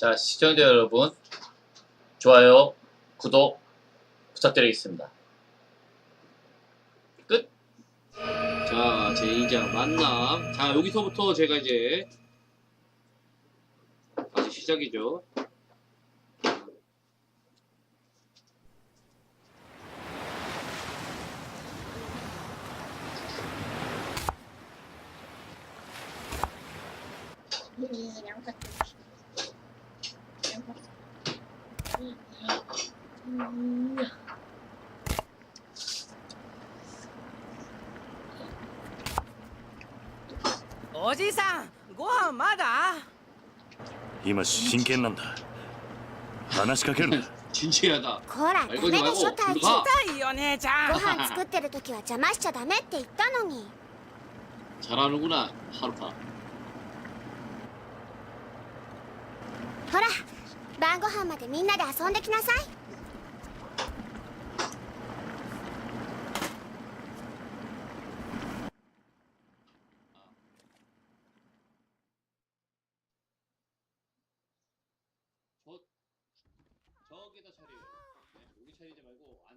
자, 시청자 여러분, 좋아요, 구독 부탁드리겠습니다. 끝! 자, 제2자 만남. 자, 여기서부터 제가 이제 아직 시작이죠. 이랑 같 おじさんご飯まだ今真剣なんだ話しかけるな 진지하다. こらダメでしょ隊長あ痛いよ姉ちゃんご飯作ってる時は邪魔しちゃダメって言ったのに 잘하는구나, 하루카. ほら晩ご飯までみんなで遊んできなさい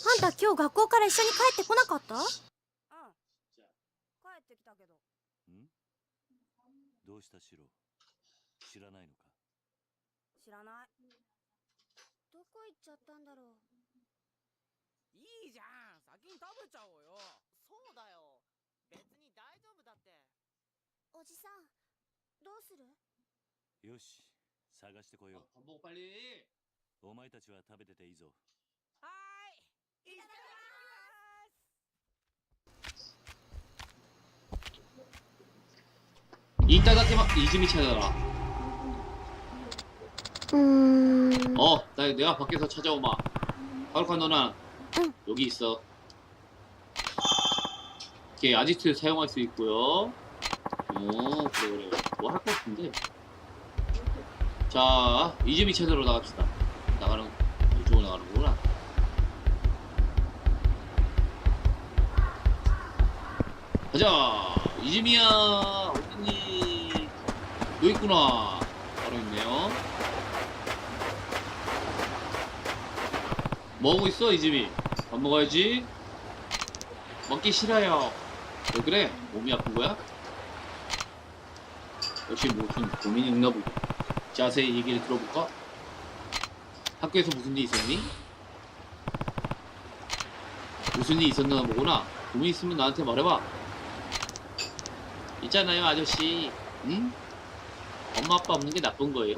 あんた今日学校から一緒に帰ってこなかった？うん。帰ってきたけどん？どうしたシロ？知らないのか？知らない。どこ行っちゃったんだろう？いいじゃん。先に食べちゃおうよ。そうだよ。別に大丈夫だって。おじさんどうする？よし探してこよう。お前たちは食べてていいぞ。 이따가 테마 이즈미 찾아라. うーん 어, 나 내가 밖에서 찾아오마. 하루카 너는 응. 여기 있어. 이렇게 아지트 사용할 수 있고요. 오, 그래 그래. 뭐 할 것 같은데. 자, 이즈미 찾으러 나갑시다. 나가는 이쪽으로 나가는구나. 가자, 이즈미야 어딨니? 여기 있구나. 바로 있네요. 뭐하고 있어 이즈미 밥 먹어야지 먹기 싫어요 왜 그래 몸이 아픈 거야? 역시 무슨 고민이 있나 보다 자세히 얘기를 들어볼까? 학교에서 무슨 일 있었니? 무슨 일 있었나 보구나 고민 있으면 나한테 말해봐 있잖아요 아저씨 응? 엄마 아빠 없는 게 나쁜 거예요?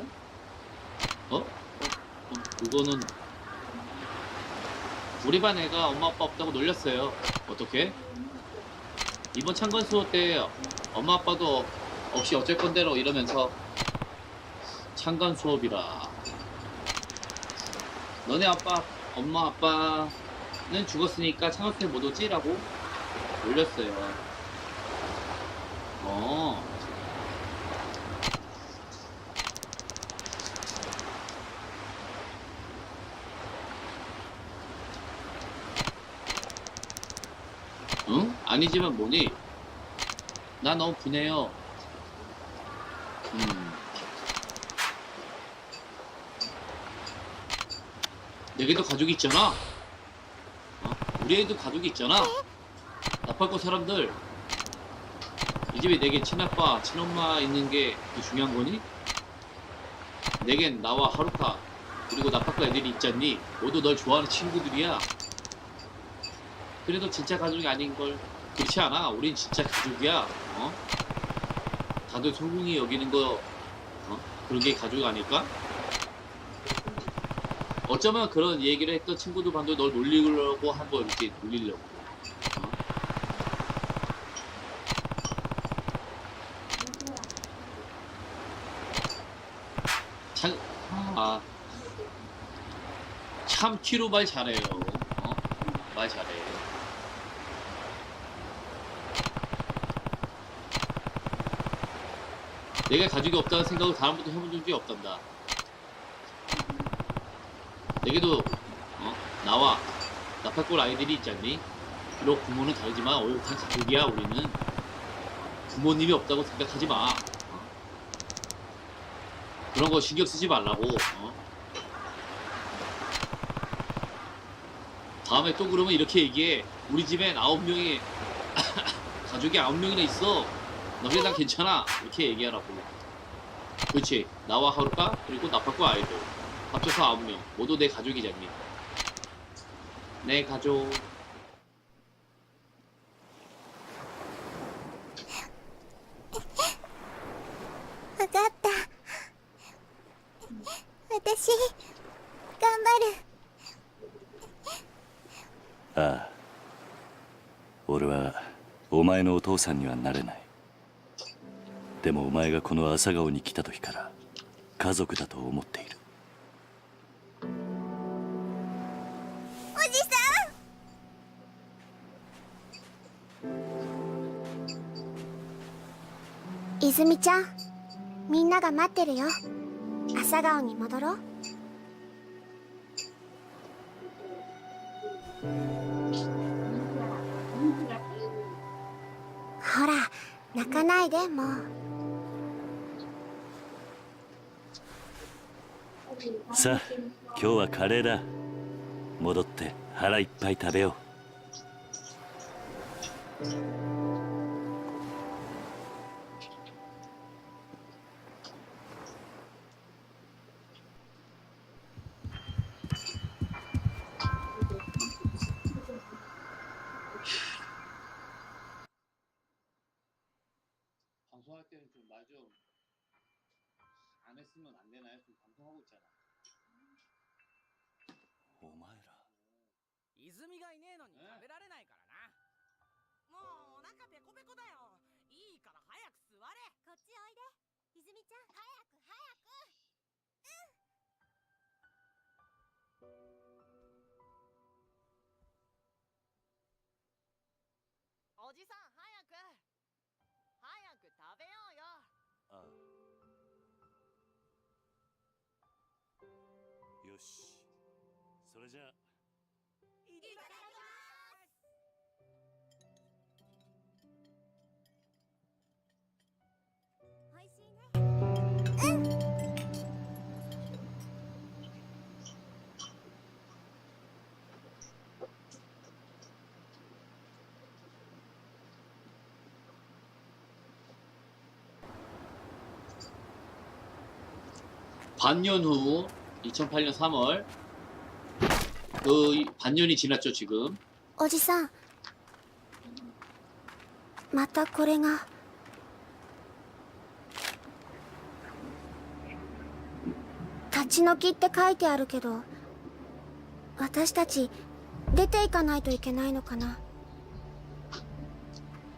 어? 어? 어, 그거는 우리 반 애가 엄마 아빠 없다고 놀렸어요. 어떻게? 이번 창건 수업 때 엄마 아빠도 없이 어쩔 건데로 이러면서 창간 수업이라. 너네 아빠, 엄마 아빠는 죽었으니까 창건 수업 못 오지라고 놀렸어요. 어. 응? 아니지만 뭐니? 나 너무 분해요. 음. 내게도 가족이 있잖아. 어? 우리 애도 가족이 있잖아. 나팔고 사람들. 이 집에 내게 친아빠, 친엄마 있는 게더 중요한 거니? 내겐 나와 하루카 그리고 나팔고 애들이 있잖니. 모두 널 좋아하는 친구들이야. 그래도 진짜 가족이 아닌 걸 그렇지 않아. 우린 진짜 가족이야. 어? 다들 소중히 여기는 거 어? 그런 게 가족 아닐까? 어쩌면 그런 얘기를 했던 친구들 반도 널 놀리려고 한거 이렇게 놀리려고. 어? 참, 아, 참 키로 말 잘해요. 어? 말 잘해. 내가 가족이 없다는 생각을 다음부터 해본 적이 없단다. 내게도 어? 나와 나팔골 아이들이 있지 않니? 비록 부모는 다르지만 어엿한 가족이야 우리는 부모님이 없다고 생각하지 마. 어? 그런 거 신경 쓰지 말라고. 어? 다음에 또 그러면 이렇게 얘기해. 우리 집엔 아홉 명이 가족이 아홉 명이나 있어. 너네 다 괜찮아. 이렇게 얘기하라고. 그렇지. 나와 하루카 그리고 나팔과 아이들 합쳐서 아홉 명 모두 내 가족이잖니. 내 가족. 前のお父さんにはなれない。でもお前がこの朝顔に来た時から家族だと思っている。おじさん。泉ちゃんみんなが待ってるよ。朝顔に戻ろう。でも。さあ今日はカレーだ。戻って腹いっぱい食べよう。 할 때는 좀 말 좀 안 했으면 안 되나요? 지금 방송하고 있잖아. お前ら泉がいねえのに食べられないからなもうお腹ペコペコだよいいから早く座れこっちおいで泉ちゃん早く早くおじさん早く早く 食べようよ。ああ。よし。それじゃあ。 반년 후 2008년 3월 그 반년이 지났죠 지금 おじさんまたこれが立ち退きって書いてあるけど私たち出ていかないといけないのかな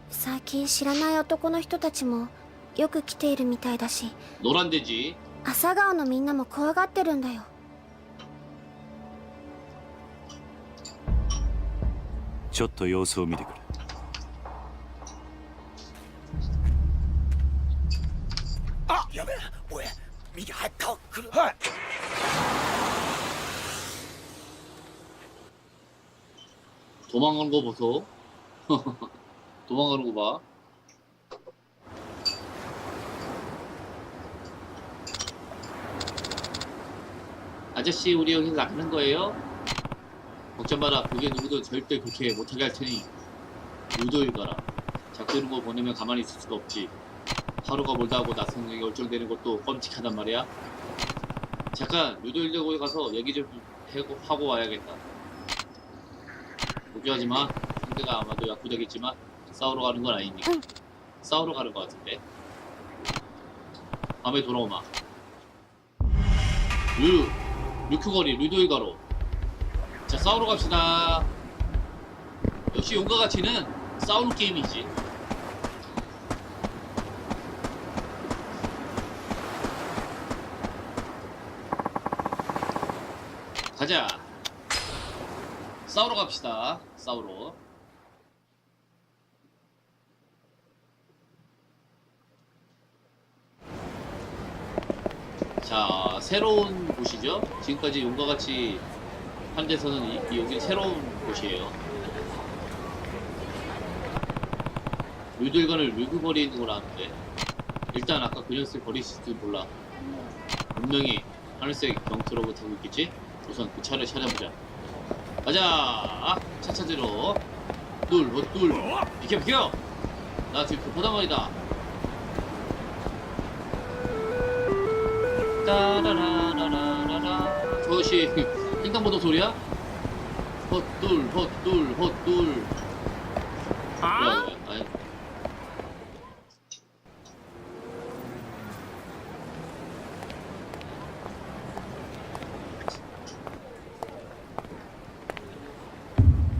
最近知らない男の人たちもよく来ているみたいだし 노란 돼지 朝顔のみんなも怖がってるんだよちょっと様子を見てくる 도망가는 거 보소 도망가는 거봐 아저씨 우리 여기서 나가는 거예요? 걱정 마라 그게 누구도 절대 그렇게 못하게 할 테니 거라 자꾸 이런 거 보내면 가만히 있을 수가 없지 하루가 멀다 하고 낯선 게 얼쩡대는 것도 끔찍하단 말이야 잠깐 유도일대고에 가서 얘기 좀 해고, 하고 와야겠다 걱정하지 마. 상대가 아마도 약부자겠지만 싸우러 가는 건 아니니까. 응. 싸우러 가는 것 같은데. 밤에 돌아오마. 류, 류큐거리, 류도이가로. 자, 싸우러 갑시다. 역시 용과 같이는 싸우는 게임이지. 가자. 싸우러 갑시다. 싸우러. 자, 새로운 곳이죠. 지금까지 용과 같이 한 데서는 이, 이 여기 새로운 곳이에요. 류들간을 류그거리 있는 거라는데 일단 아까 그 녀석 버리실지 몰라. 분명히 하늘색 경트로고 타고 있겠지? 우선 그 차를 찾아보자. 가자! 차 찾으러. 둘, 어, 둘. 비켜, 비켜! 나 지금 급하단 말이다. 따라라라라라. 저것이 횡단보도 소리야? 헛둘, 헛둘, 헛둘. 아? 아니.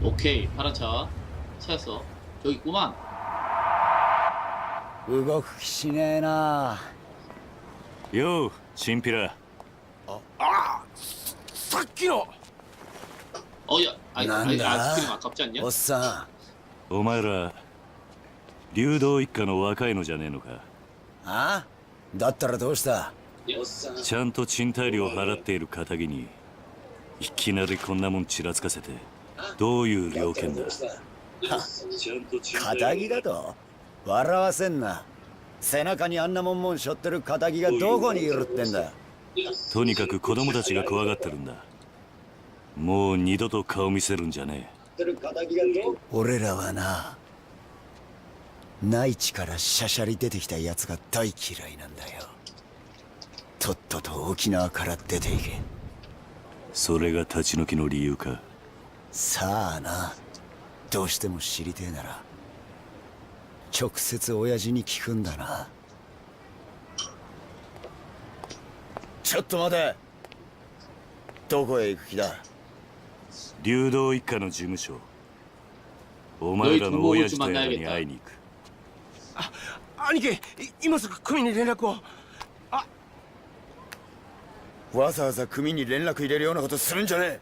오케이, 파란 차. 찾았어. 저기 있구만. 動く気しねえなよう チンピラ。ああさっきの。おやあいなんだ。おっさん。お前ら流動一家の若いのじゃねえのか。ああだったらどうした？ちゃんと賃貸料払っている片木にいきなりこんなもんちらつかせてどういう了見だ？片木だと？笑わせんな。背中にあんなもんもん背負ってる仇がどこにいるってんだ？とにかく子供たちが怖がってるんだ。もう二度と顔見せるんじゃね俺らはな内地からしゃしゃり出てきた奴が大嫌いなんだよ。とっとと沖縄から出ていけ。えそれが立ち退きの理由か。さあなどうしても知りてえなら直接親父に聞くんだな。ちょっと待て。どこへ行く気だ？流動一家の事務所。お前らの親父とやらに会いに行く。兄貴い今すぐ組に連絡を。わざわざ組に連絡入れるようなことするんじゃねえ。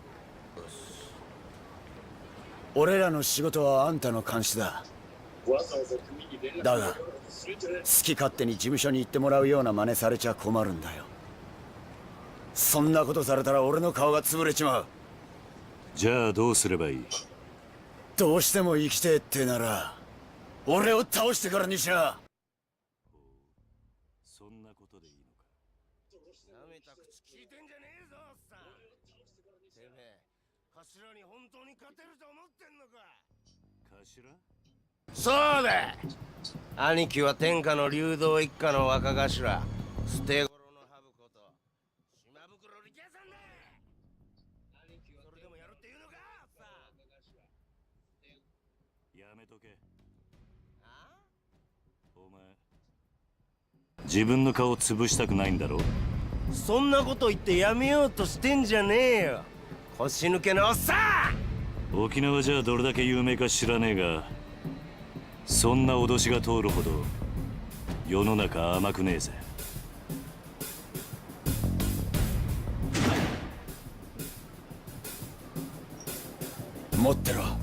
俺らの仕事はあんたの監視だだが好き勝手に事務所に行ってもらうような真似されちゃ困るんだよ。そんなことされたら俺の顔が潰れちまう。じゃあどうすればいい？どうしても生きてえってなら俺を倒してからにしなそんなことでいいのかなめた口聞いてんじゃねえぞおっさんてめえ頭に本当に勝てると思ってんのか頭そうだ。兄貴は天下の流動一家の若頭。捨て頃のハブこと島袋力也さんだ。それでもやるっていうのか。さんやめとけ。あお前自分の顔潰したくないんだろ？そんなこと言ってやめようとしてんじゃねえよ。腰抜けのおっさん。沖縄じゃどれだけ有名か知らねえがそんな脅しが通るほど世の中甘くねえぜ。持ってろ。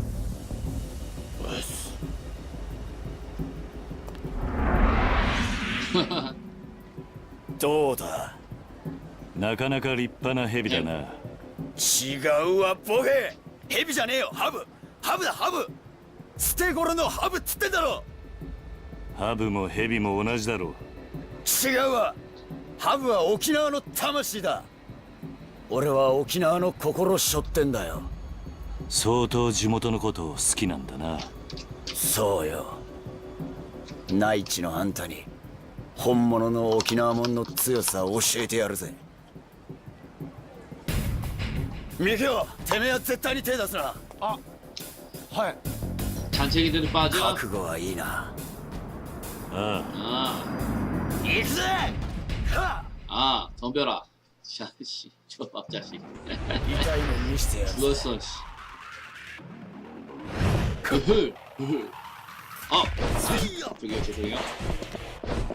どうだ？なかなか立派な蛇だな。違うわボケ。ヘビじゃねえよ。ハブ。ハブだハブ捨て頃のハブっつってんだろ！ハブも蛇も同じだろ違うわ！ハブは沖縄の魂だ！俺は沖縄の心しょってんだよ。相当地元のことを好きなんだな。そうよ。内地のあんたに本物の沖縄もんの強さを教えてやるぜ。ミキオてめえは絶対に手出すな！はい 잔챙이들은 빠져. 覚悟はいいなあ 아, 行くぜは 아, 덤벼라. 자, 씨, 저 앞자식. 痛いの見してやるぜ 죽었어, 씨. 으흐, 으흐. 아, 저기요, 죄송해요.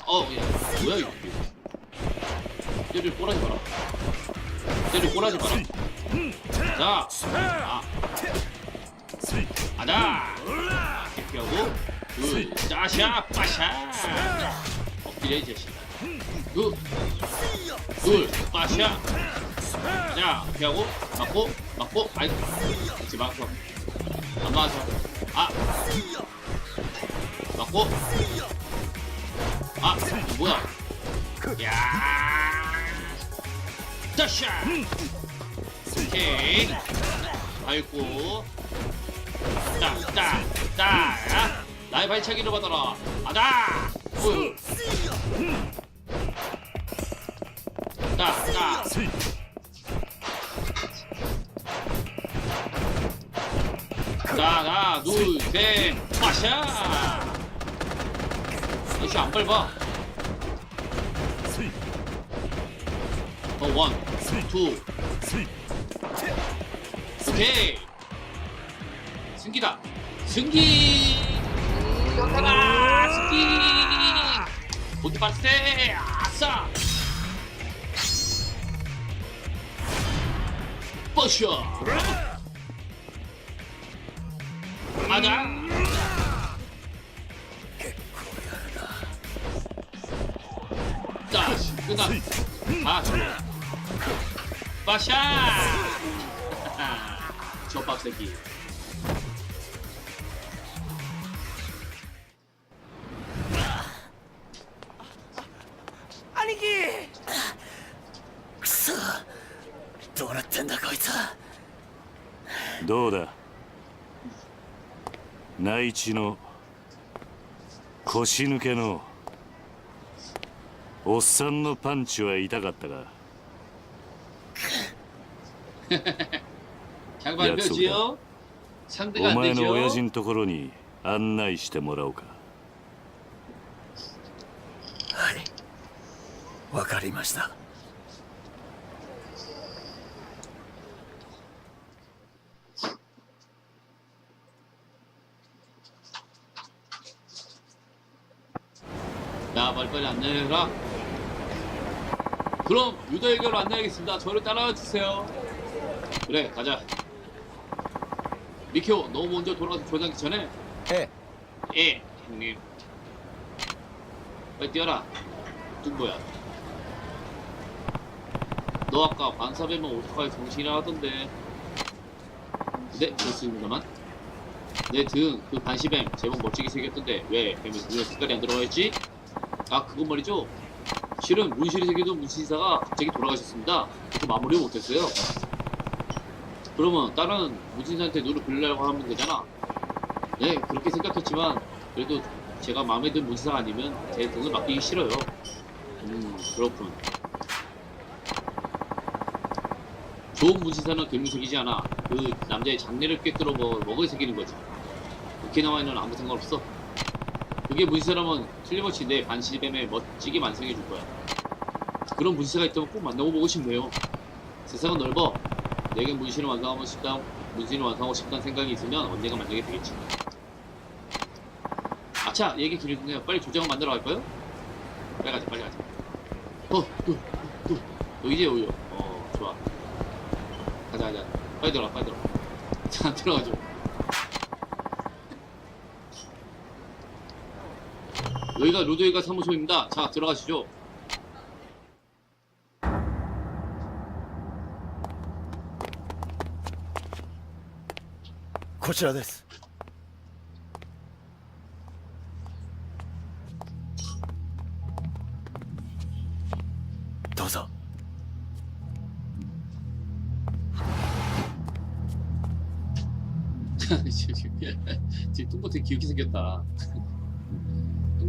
어, 야, 뭐야 이거? 때를 꼬라지 마라. 때를 꼬라지 마라. 자, 아, 아 다 이렇게 하고 둘 짜샤 빠샤. 엎드려 이 자식아. 둘둘 빠샤. 자 이렇게 하고 맞고 맞고 아이 그렇지 맞고 안 맞아. 아. 맞고. 아 뭐야? 야. 짜샤. 오케이. 아이고 따따따 나의 발차기를 받아라 아다 우 따따 하나 둘 셋 마샤 역시 안 밟아 어, 원, 투, 오케이. 승기. 연타라. 승기. 빠르세. 아싸. 버셔. 맞아. 자, 끝나. 아, 빠샤. 저 빡새끼. 第一の腰抜けのおっさんのパンチは痛かったが お前の親父のところに案内してもらおうか。はい。わかりました。 빨리빨리 안내해라. 그럼 유도해결로 안내하겠습니다. 저를 따라와 주세요. 그래 가자. 미키오 너 먼저 돌아가서 조장기 전에. 예. 예 형님. 빨리 뛰어라. 뚱보야. 너 아까 반사배만 오토카이 정신이라 하던데. 네 그렇습니다만. 내 등 그 반시뱀 제법 멋지게 생겼던데 왜 뱀에 눈에 색깔이 안 들어가 있지? 아 그건 말이죠. 실은 문실이 새겨둔 문신사가 갑자기 돌아가셨습니다. 그래서 마무리 못했어요. 그러면 다른 문신사한테 눈을 빌리려고 하면 되잖아. 네 그렇게 생각했지만 그래도 제가 마음에 든 문신사가 아니면 제 등을 맡기기 싫어요. 음 그렇군. 좋은 문신사는 새기지 않아. 그 남자의 장래를 꿰뚫어 먹- 먹을 새기는 거지. 오키나와에는 아무 상관없어 그게 문신사라면 틀림없이 내 반시뱀에 멋지게 완성해 줄 거야. 그런 문신사가 있다면 꼭 만나고 보고 싶네요. 세상은 넓어. 내게 문신을 완성하고 싶다 문신을 완성하고 싶다는 생각이 있으면 언젠가 만들게 되겠지. 아차 얘기 길어지네요. 빨리 조장을 만들어 갈까요? 빨리 가자 빨리 가자. 어, 어, 어, 어. 여기지 여기요 어 좋아. 가자 가자. 빨리 들어가 빨리 들어가 자 들어가죠 여기가 로드웨이가 사무소입니다. 자, 들어가시죠. 고치라です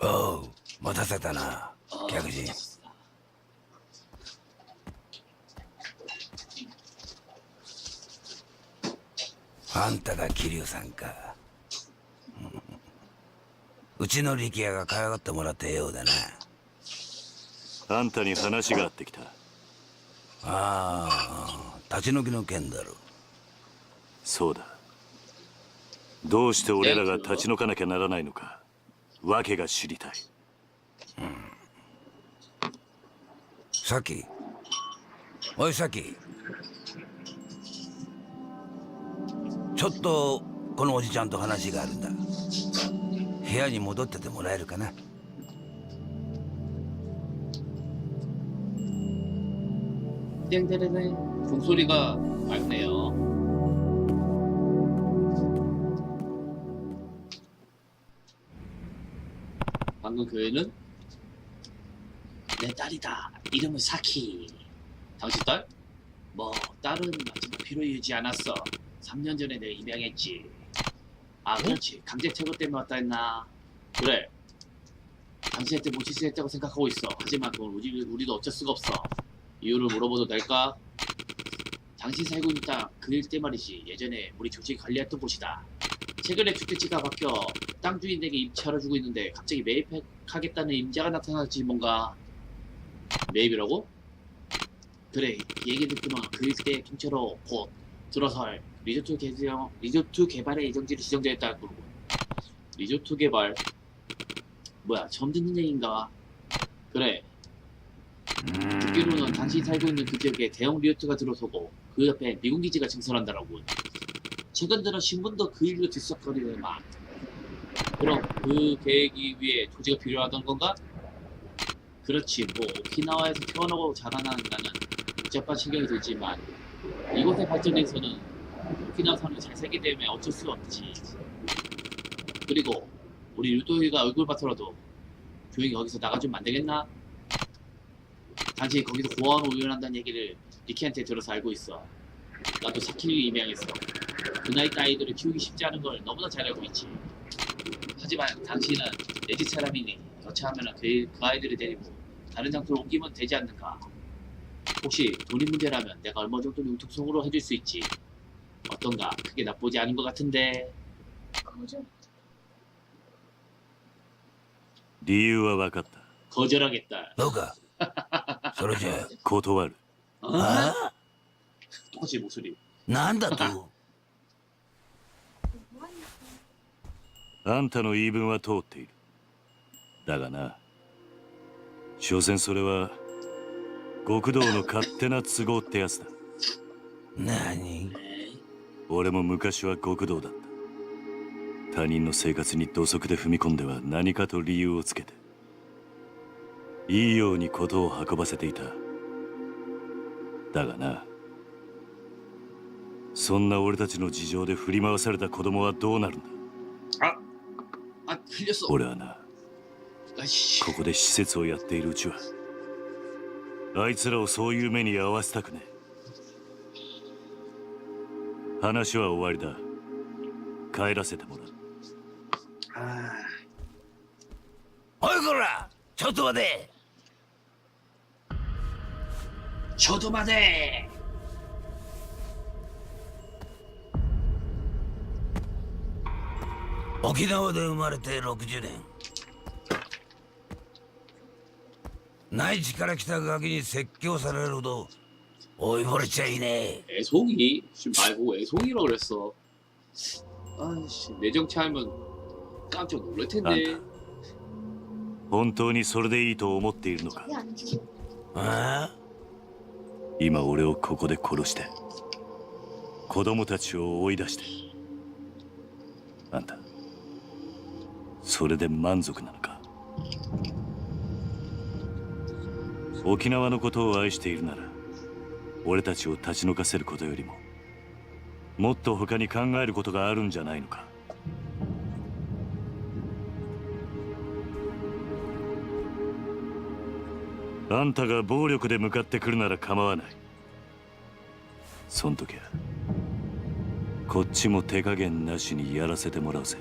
おう待たせたな 어, 客人。あんたが桐生さんか。うちの力也が可愛がってもらったようだな。あんたに話があってきた。ああ立ち退きの件だろそうだ。どうして俺らが立ち退かなきゃならないのか訳が知りたいさっきおいさっきちょっとこのおじちゃんと話があるんだ部屋に戻っててもらえるかな 땡데레네 종소리가 맑네요. 그 애는 내 딸이다. 이름은 사키. 당신 딸? 뭐 딸은 마지막 필요하지 않았어. 3년 전에 내가 입양했지. 아 그렇지. 강제 퇴거 때문에 왔다 했나? 그래. 당신한테 못 실수했다고 생각하고 있어. 하지만 그건 우리, 우리도 어쩔 수가 없어. 이유를 물어봐도 될까? 당신 살고 있는 땅 그일 때 말이지 예전에 우리 조직이 관리했던 곳이다 최근에 주택지가 바뀌어 땅 주인에게 임차를 주고 있는데 갑자기 매입하겠다는 임자가 나타났지 뭔가. 매입이라고? 그래 얘기 그일 때 통째로 곧 들어설 리조트 개정 리조트 개발의 예정지를 지정되었다 그러고. 리조트 개발. 뭐야 처음 듣는 얘기인가? 그래. 듣기로는 당신이 살고 있는 그 지역에 대형 리조트가 들어서고 그 옆에 미군 기지가 증설한다라고. 최근 들어 신문도 그 일로 들썩거리더만 그럼 그 계획이 위해 조지가 필요하던 건가? 그렇지 뭐 오키나와에서 태어나고 자라난 나는 복잡한 신경이 들지만 이곳의 발전에서는 오키나와 사람이 잘 살게 되면 어쩔 수 없지 그리고 우리 유도희가 얼굴 봐서라도 조용히 거기서 나가주면 안 되겠나? 당신이 거기서 고아원을 운영한다는 얘기를 리키한테 들어서 알고 있어. 나도 사키를 입양했어. 그 나이 때 아이들을 키우기 쉽지 않은 걸 너무나 잘 알고 있지. 하지만 당신은 내 집 사람이니 여차하면 그, 그 아이들을 데리고 다른 장소로 옮기면 되지 않는가. 혹시 돈이 문제라면 내가 얼마 정도는 융통성으로 해줄 수 있지. 어떤가? 그게 나쁘지 않은 것 같은데. 理由は分かった 거절하겠다. どうかそれじゃ断る 어? あ 똑같이 목소리. なんだと あんたの言い分は通っている。だがな所詮それは極道の勝手な都合ってやつだ。何？俺も昔は極道だった。他人の生活に土足で踏み込んでは何かと理由をつけていいように事を運ばせていた。だがなそんな俺たちの事情で振り回された子供はどうなるんだ？あ俺はなここで施設をやっているうちはあいつらをそういう目に合わせたくね話は終わりだ。帰らせてもらう。おいこら。ちょっと待て。ちょっと待て。沖縄で生まれて60年内地から来たガキに説教されるほど追い惚れちゃいねえ 애송이? 지금 말고 애송이라고 그랬어. 아이씨, 내정차하면 깜짝 놀랄 텐데. 本当にそれでいいと思っているのかあ今俺をここで殺して子供たちを追い出してあんた それで満足なのか？沖縄のことを愛しているなら俺たちを立ち退かせることよりももっと他に考えることがあるんじゃないのか？あんたが暴力で向かってくるなら構わない。そん時はこっちも手加減なしにやらせてもらうぜ。